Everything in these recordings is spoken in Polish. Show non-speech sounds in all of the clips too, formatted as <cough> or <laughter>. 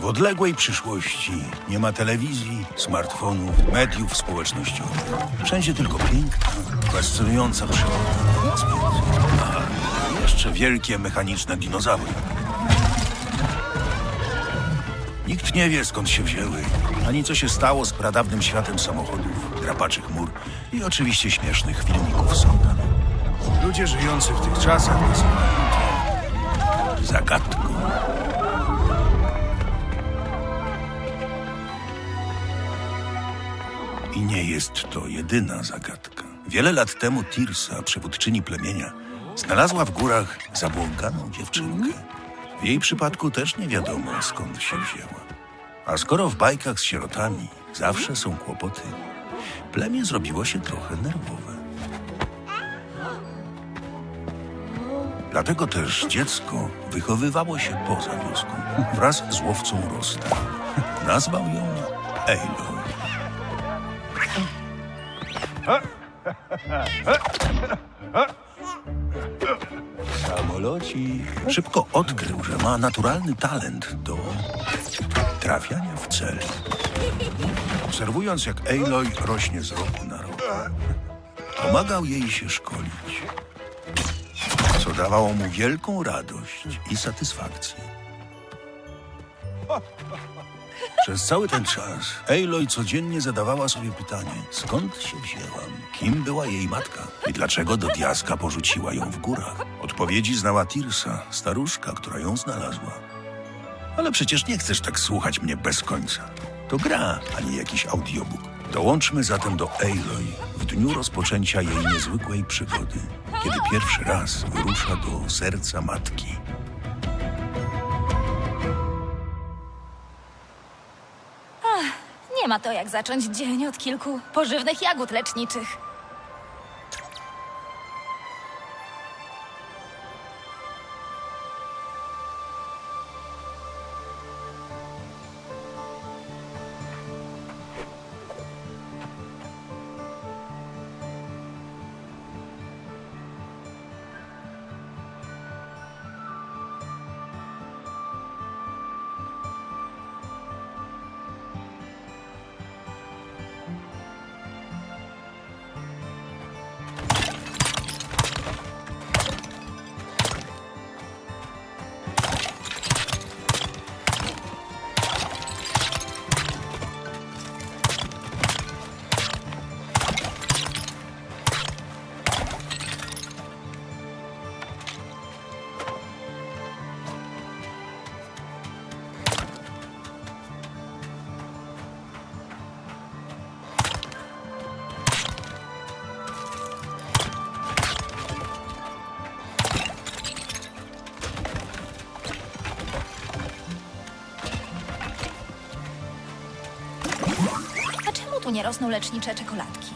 W odległej przyszłości nie ma telewizji, smartfonów, mediów społecznościowych. Wszędzie tylko piękna, fascynująca przyroda. A jeszcze wielkie mechaniczne dinozaury. Nikt nie wie skąd się wzięły, ani co się stało z pradawnym światem samochodów, drapaczy chmur i oczywiście śmiesznych filmików Sonda. Ludzie żyjący w tych czasach nazywają to zagadką. Nie jest to jedyna zagadka. Wiele lat temu Tirsa, przywódczyni plemienia, znalazła w górach zabłąkaną dziewczynkę. W jej przypadku też nie wiadomo skąd się wzięła. A skoro w bajkach z sierotami zawsze są kłopoty, plemię zrobiło się trochę nerwowe. Dlatego też dziecko wychowywało się poza wioską wraz z łowcą Rosta. Nazwał ją Aloy. Samoloci. Szybko odkrył, że ma naturalny talent do trafiania w cel. Obserwując, jak Aloy rośnie z roku na rok, pomagał jej się szkolić, co dawało mu wielką radość i satysfakcję. Przez cały ten czas Aloy codziennie zadawała sobie pytanie, skąd się wzięłam, kim była jej matka i dlaczego do diaska porzuciła ją w górach. Odpowiedzi znała Tirsa, staruszka, która ją znalazła. Ale przecież nie chcesz tak słuchać mnie bez końca. To gra, a nie jakiś audiobook. Dołączmy zatem do Aloy w dniu rozpoczęcia jej niezwykłej przygody, kiedy pierwszy raz wyrusza do serca matki. Ma to jak zacząć dzień od kilku pożywnych jagód leczniczych. Nie rosną lecznicze czekoladki?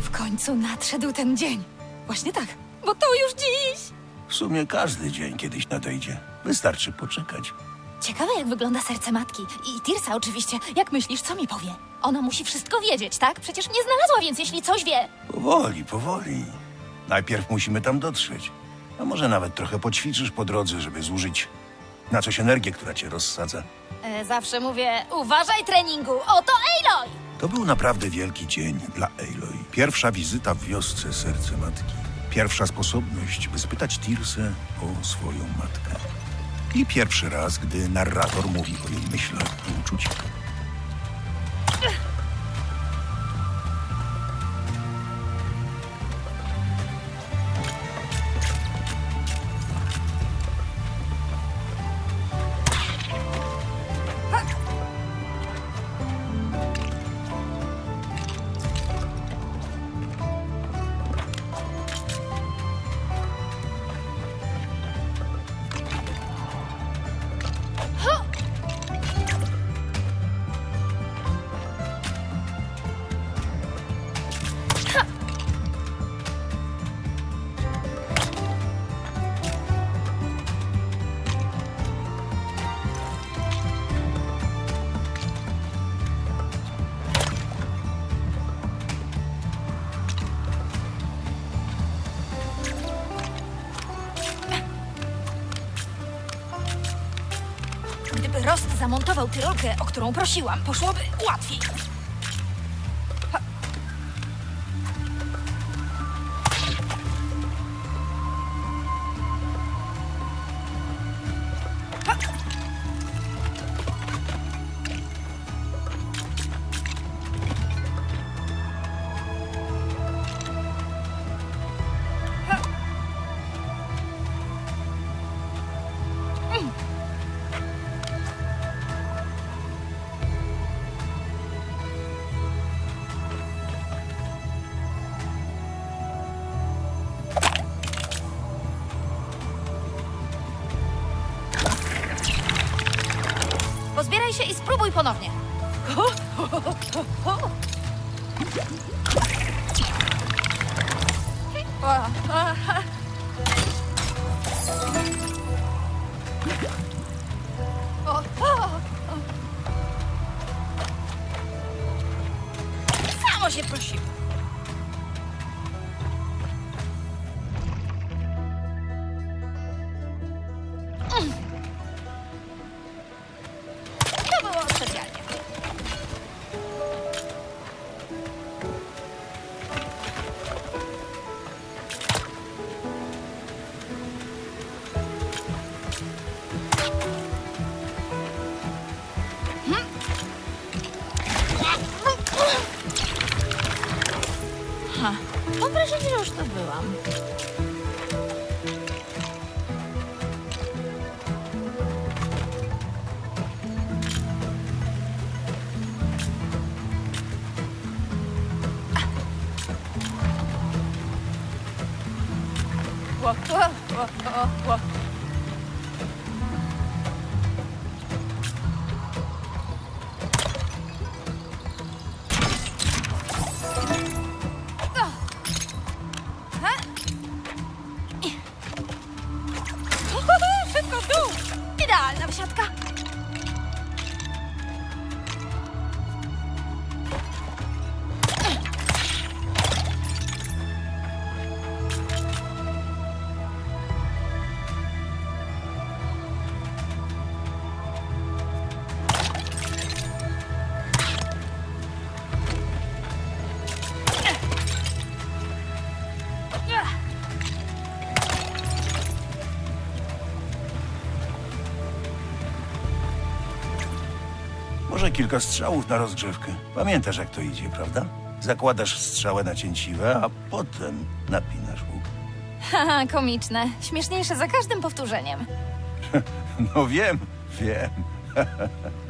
W końcu nadszedł ten dzień. Właśnie tak, bo to już dziś. W sumie każdy dzień kiedyś nadejdzie. Wystarczy poczekać. Ciekawe, jak wygląda serce matki. I Tirsa oczywiście. Jak myślisz, co mi powie? Ona musi wszystko wiedzieć, tak? Przecież nie znalazła, więc jeśli coś wie... Powoli, powoli. Najpierw musimy tam dotrzeć. A może nawet trochę poćwiczysz po drodze, żeby zużyć na coś energię, która cię rozsadza. E, zawsze mówię, uważaj treningu, oto Aloy! To był naprawdę wielki dzień dla Aloy. Pierwsza wizyta w wiosce Serce Matki. Pierwsza sposobność, by spytać Tirsę o swoją matkę. I pierwszy raz, gdy narrator mówi o jej myślach i uczuciach. Zamontował tyrolkę, o którą prosiłam, poszłoby łatwiej. Ha. Samo się prosiło. już tu byłam. Whoa, whoa, whoa, whoa, whoa. Kilka strzałów na rozgrzewkę. Pamiętasz, jak to idzie, prawda? Zakładasz strzałę na cięciwe, a potem napinasz łuk. Haha, komiczne. Śmieszniejsze za każdym powtórzeniem. <laughs> No wiem, wiem. <laughs>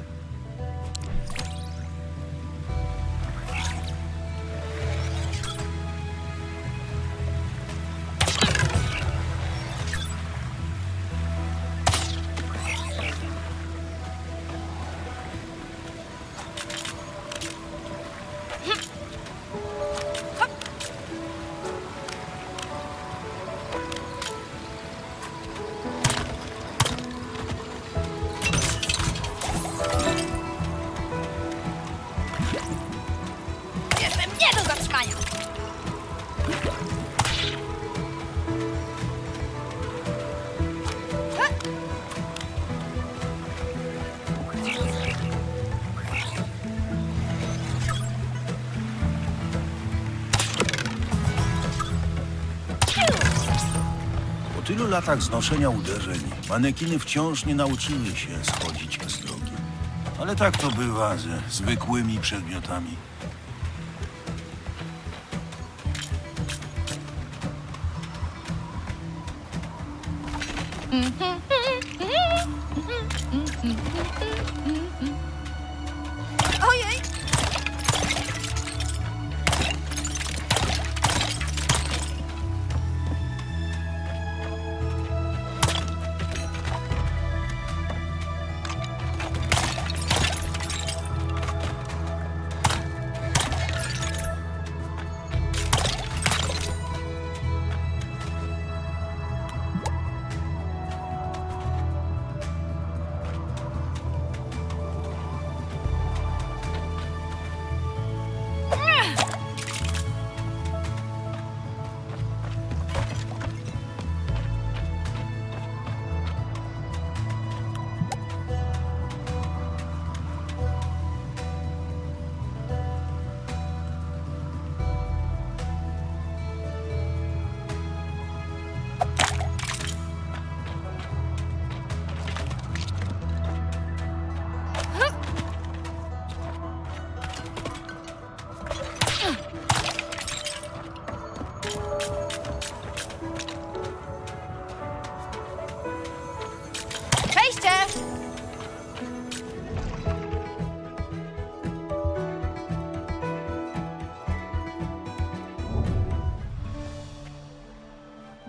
tylu latach znoszenia uderzeń, manekiny wciąż nie nauczyły się schodzić z drogi. Ale tak to bywa ze zwykłymi przedmiotami. Ojej!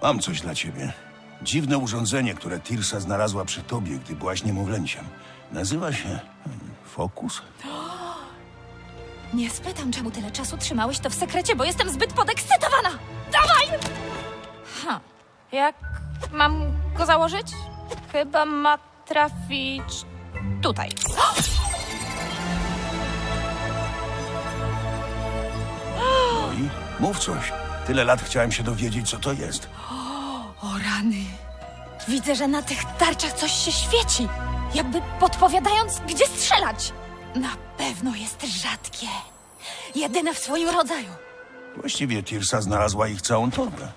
Mam coś dla ciebie. Dziwne urządzenie, które Tirsa znalazła przy tobie, gdy byłaś niemowlęciem. Nazywa się hmm, Fokus? Nie spytam, czemu tyle czasu trzymałeś to w sekrecie, bo jestem zbyt podekscytowana! Dawaj! Ha, jak mam go założyć? Chyba ma trafić tutaj. No i mów coś. Tyle lat chciałem się dowiedzieć, co to jest. O rany. Widzę, że na tych tarczach coś się świeci. Jakby podpowiadając, gdzie strzelać. Na pewno jest rzadkie. Jedyne w swoim rodzaju. Właściwie Tirsa znalazła ich całą torbę.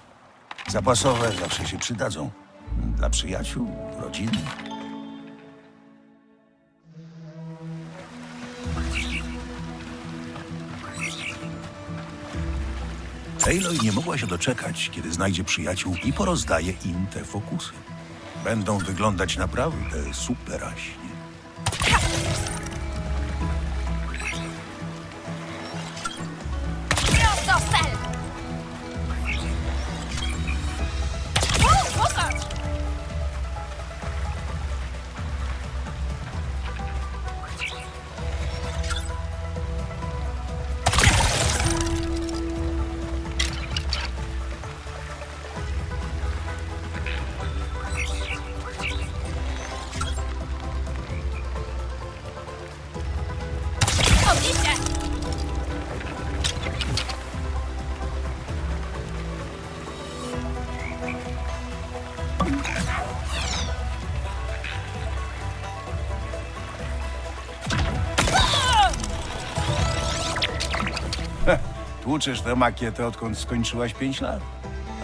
Zapasowe zawsze się przydadzą. Dla przyjaciół, rodziny. Aloy nie mogła się doczekać, kiedy znajdzie przyjaciół i porozdaje im te fokusy. Będą wyglądać naprawdę superaśnie. Tłuczesz tę makietę, odkąd skończyłaś 5 lat.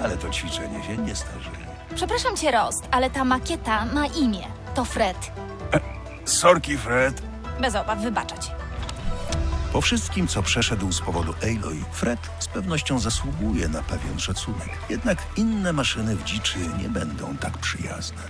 Ale to ćwiczenie się nie starzeje. Przepraszam cię, Rost, ale ta makieta ma imię. To Fred. Sorki, Fred. Bez obaw, wybaczać. Po wszystkim, co przeszedł z powodu Aloy, Fred z pewnością zasługuje na pewien szacunek. Jednak inne maszyny w dziczy nie będą tak przyjazne.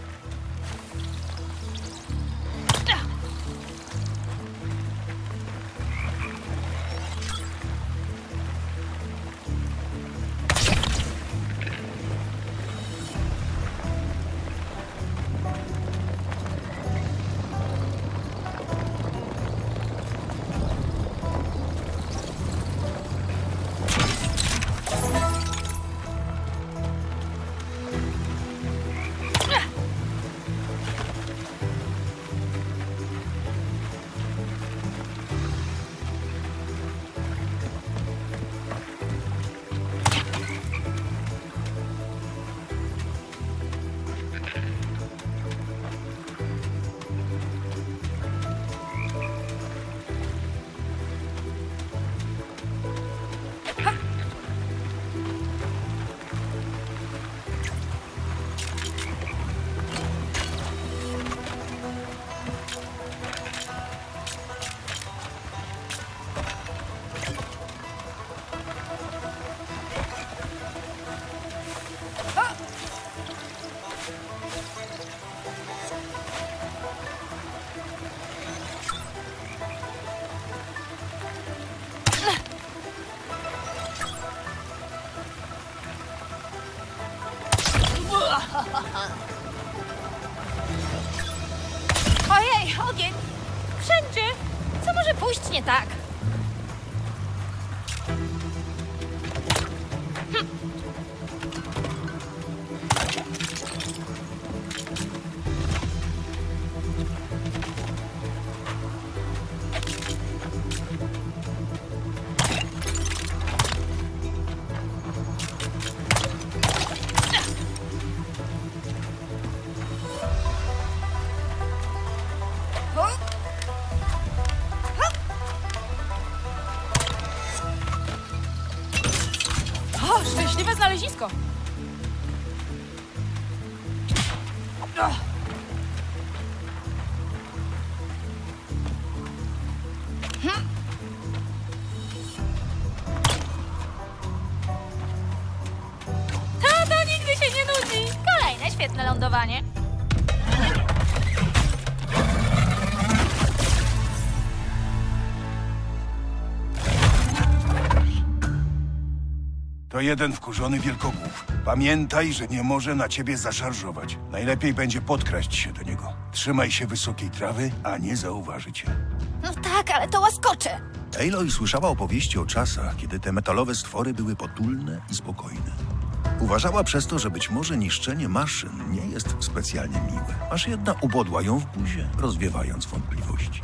Pójść nie tak? To To jeden wkurzony wielkogłów. Pamiętaj, że nie może na ciebie zaszarżować. Najlepiej będzie podkraść się do niego. Trzymaj się wysokiej trawy, a nie zauważy cię. No tak, ale to łaskocze. Aloy słyszała opowieści o czasach, kiedy te metalowe stwory były potulne i spokojne. Uważała przez to, że być może niszczenie maszyn nie jest specjalnie miłe, aż jedna ubodła ją w buzie, rozwiewając wątpliwości.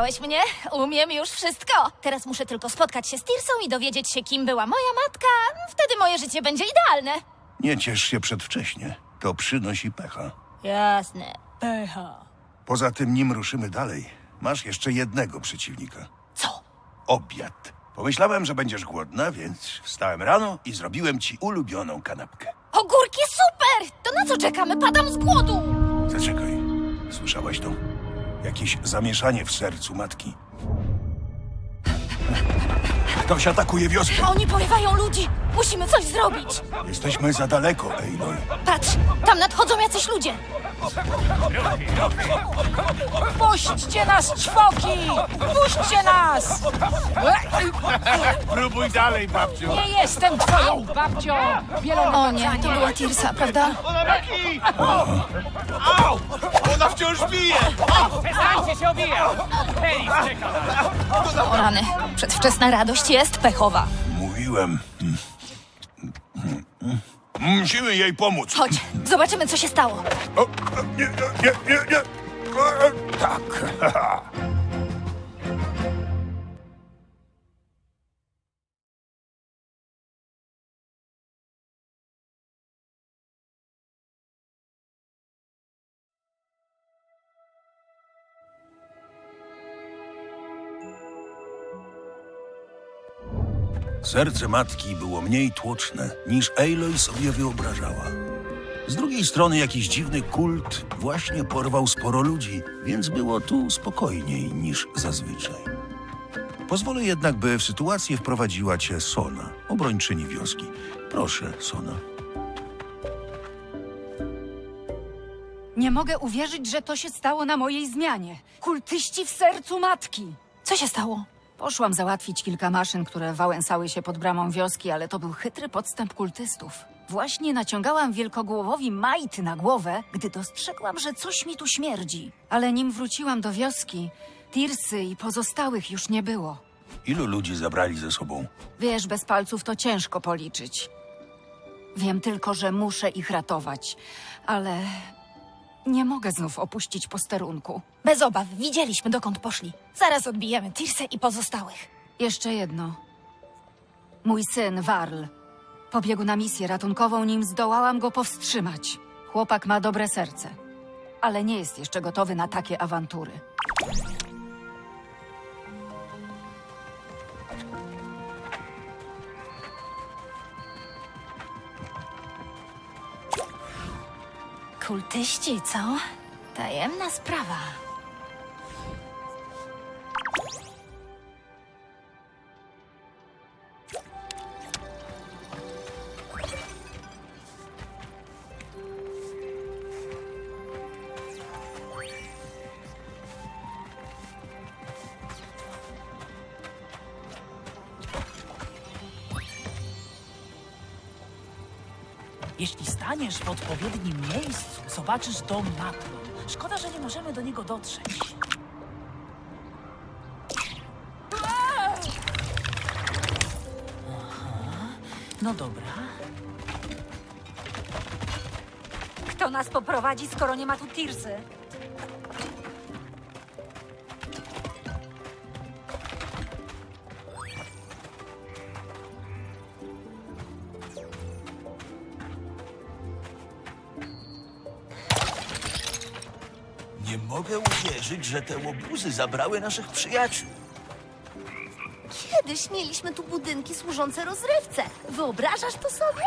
Widziałeś mnie? Umiem już wszystko. Teraz muszę tylko spotkać się z Tirsą i dowiedzieć się, kim była moja matka. Wtedy moje życie będzie idealne. Nie ciesz się przedwcześnie. To przynosi pecha. Jasne. Pecha. Poza tym, nim ruszymy dalej, masz jeszcze jednego przeciwnika. Co? Obiad. Pomyślałem, że będziesz głodna, więc wstałem rano i zrobiłem ci ulubioną kanapkę. Ogórki super! To na co czekamy? Padam z głodu! Zaczekaj. Słyszałaś to? Jakieś zamieszanie w sercu matki. Ktoś atakuje wioskę. Oni porywają ludzi! Musimy coś zrobić! Jesteśmy za daleko, Aloy. Patrz! Tam nadchodzą jacyś ludzie! Puśćcie nas, ćwoki! Puśćcie nas! Próbuj dalej, babciu. Nie jestem twoją babcią! O nie, to była Tirsa, prawda? Au! Ona wciąż bije! Przestańcie się obijać! Hej, czeka O rany. Przedwczesna radość jest pechowa. Mówiłem. Musimy jej pomóc. Chodź, zobaczymy, co się stało. O, nie, nie, nie, nie. E, Tak. <laughs> Serce matki było mniej tłoczne, niż Aloy sobie wyobrażała. Z drugiej strony jakiś dziwny kult właśnie porwał sporo ludzi, więc było tu spokojniej niż zazwyczaj. Pozwolę jednak, by w sytuację wprowadziła cię Sona, obrończyni wioski. Proszę, Sona. Nie mogę uwierzyć, że to się stało na mojej zmianie. Kultyści w sercu matki. Co się stało? Poszłam załatwić kilka maszyn, które wałęsały się pod bramą wioski, ale to był chytry podstęp kultystów. Właśnie naciągałam wielkogłowowi majty na głowę, gdy dostrzegłam, że coś mi tu śmierdzi. Ale nim wróciłam do wioski, Tirsy i pozostałych już nie było. Ilu ludzi zabrali ze sobą? Wiesz, bez palców to ciężko policzyć. Wiem tylko, że muszę ich ratować, ale Nie mogę znów opuścić posterunku. Bez obaw, widzieliśmy dokąd poszli. Zaraz odbijemy Tirsę i pozostałych. Jeszcze jedno. Mój syn, Warl, pobiegł na misję ratunkową, nim zdołałam go powstrzymać. Chłopak ma dobre serce, ale nie jest jeszcze gotowy na takie awantury. Kultyści, co? Tajemna sprawa. Jeśli staniesz w odpowiednim miejscu, zobaczysz dom Matron. Szkoda, że nie możemy do niego dotrzeć. No dobra. Kto nas poprowadzi, skoro nie ma tu Tirsy? Uwierzyć, że te łobuzy zabrały naszych przyjaciół. Kiedyś mieliśmy tu budynki służące rozrywce. Wyobrażasz to sobie?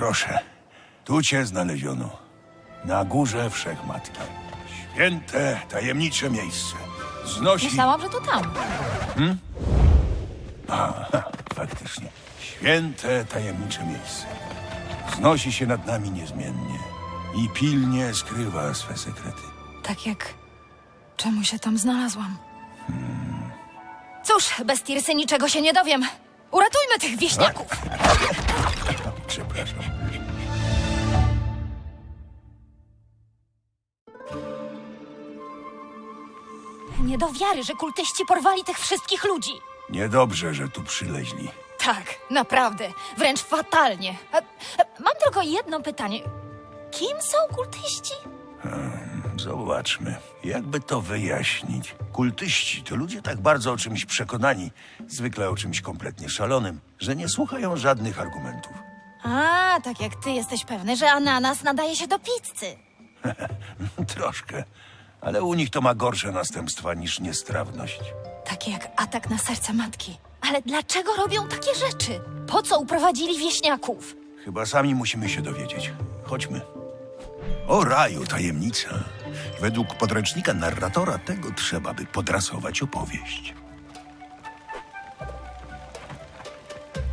Proszę, tu cię znaleziono. Na górze Wszechmatki. Święte, tajemnicze miejsce. Znosi... Myślałam, że to tam. Faktycznie. Święte, tajemnicze miejsce. Wznosi się nad nami niezmiennie i pilnie skrywa swe sekrety. Tak jak... Czemu się tam znalazłam? Cóż, bez Tirsy niczego się nie dowiem. Uratujmy tych wieśniaków! <laughs> Przepraszam. Do wiary, że kultyści porwali tych wszystkich ludzi. Niedobrze, że tu przyleźli. Tak, naprawdę. Wręcz fatalnie. E, e, Mam tylko jedno pytanie. Kim są kultyści? Zobaczmy, jakby to wyjaśnić. Kultyści to ludzie tak bardzo o czymś przekonani, zwykle o czymś kompletnie szalonym, że nie słuchają żadnych argumentów. A, tak jak ty jesteś pewny, że ananas nadaje się do pizzy. <laughs> Troszkę, ale u nich to ma gorsze następstwa niż niestrawność. Takie jak atak na serce matki. Ale dlaczego robią takie rzeczy? Po co uprowadzili wieśniaków? Chyba sami musimy się dowiedzieć. Chodźmy. O raju, tajemnica. Według podręcznika narratora tego trzeba by podrasować opowieść.